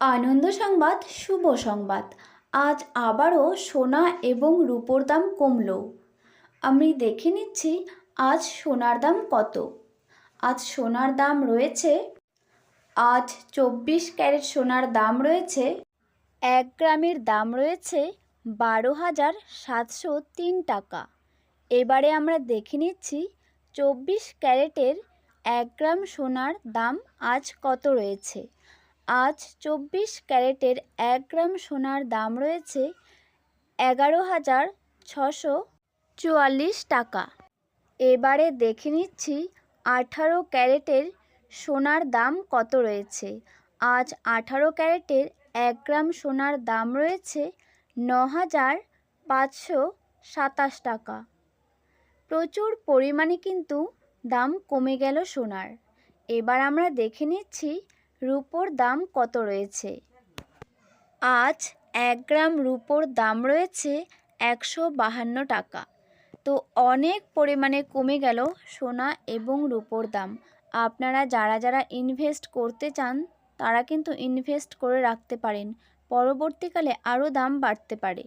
আনন্দ সংবাদ, শুভ সংবাদ। আজ আবারও সোনা এবং রূপোর দাম কমলো। আমি দেখে নিচ্ছি আজ সোনার দাম কত। আজ সোনার দাম রয়েছে, আজ চব্বিশ ক্যারেট সোনার দাম রয়েছে, এক গ্রামের দাম রয়েছে বারো হাজার সাতশো তিন টাকা। এবারে আমরা দেখে নিচ্ছি চব্বিশ ক্যারেটের এক গ্রাম সোনার দাম আজ কত রয়েছে। আজ চব্বিশ ক্যারেটের এক গ্রাম সোনার দাম রয়েছে এগারো হাজার ছশো চুয়াল্লিশ টাকা। এবারে দেখে নিচ্ছি আঠারো ক্যারেটের সোনার দাম কত রয়েছে। আজ আঠারো ক্যারেটের এক গ্রাম সোনার দাম রয়েছে ন হাজার পাঁচশো সাতাশ টাকা। প্রচুর পরিমাণে কিন্তু দাম কমে গেল সোনার। এবার আমরা দেখে নিচ্ছি রুপোর দাম কত রয়েছে? আজ এক গ্রাম রুপোর দাম রয়েছে একশো বাহান্ন টাকা। তো অনেক পরিমাণে কমে গেল সোনা এবং রুপোর দাম। আপনারা যারা যারা ইনভেস্ট করতে চান, তারা কিন্তু ইনভেস্ট করে রাখতে পারেন। পরবর্তীকালে আরও দাম বাড়তে পারে।